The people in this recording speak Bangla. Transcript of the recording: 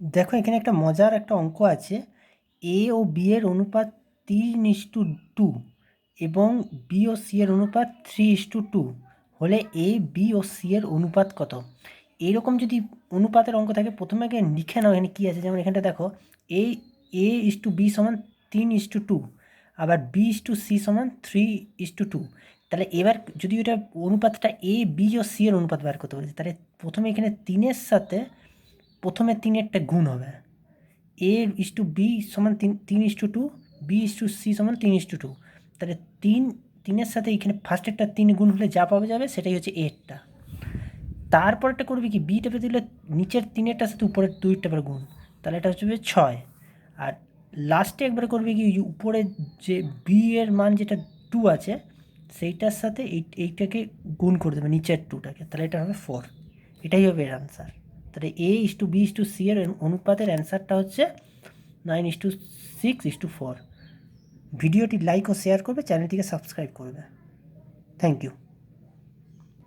দেখো, এখানে একটা মজার একটা অঙ্ক আছে। এ ও বি এর অনুপাত তিন ইস টু টু এবং বি ও সি এর অনুপাত থ্রি ইস টু টু। হলে এ বি ও সি এর অনুপাত কত? এইরকম যদি অনুপাতের অঙ্ক থাকে, প্রথমে আগে লিখে নাও এখানে কী আছে। যেমন এখানটা দেখো এ এ ইস টু বি সমান তিন ইস টু টু, আবার বি ইস টু সি সমান থ্রি ইস টু টু। তাহলে এবার যদি ওটা অনুপাতটা এ বি ও সি এর অনুপাত বার করতে বলেছে, তাহলে প্রথমে এখানে তিনের সাথে প্রথমে তিনেরটা গুণ হবে। এ ইস টু বি সমান তিন তিন is to two B is to C সমান তিন ইস টু টু তাহলে তিন, তিনের সাথে এখানে ফার্স্টেরটা তিন গুণ হলে যা পাওয়া যাবে সেটাই হচ্ছে এরটা তারপরটা করবে কি? বিটা পেতে দিলে নিচের তিনেরটার সাথে উপরের দুইটা পরে গুণ। তাহলে এটা হচ্ছে ছয়। আর লাস্টে একবার করবে কি? উপরে যে বি এর মান যেটা টু আছে, সেইটার সাথে এই, এইটাকে গুণ করে দেবে, নিচের টুটাকে তাহলে এটা হবে ফোর এটাই হবে এর আনসার তাহলে A is to B is to C এর অনুপাতের অ্যান্সারটা হচ্ছে nine is to six is to four ভিডিওটি লাইক ও শেয়ার করবে চ্যানেলটিকে সাবস্ক্রাইব করবে। Thank you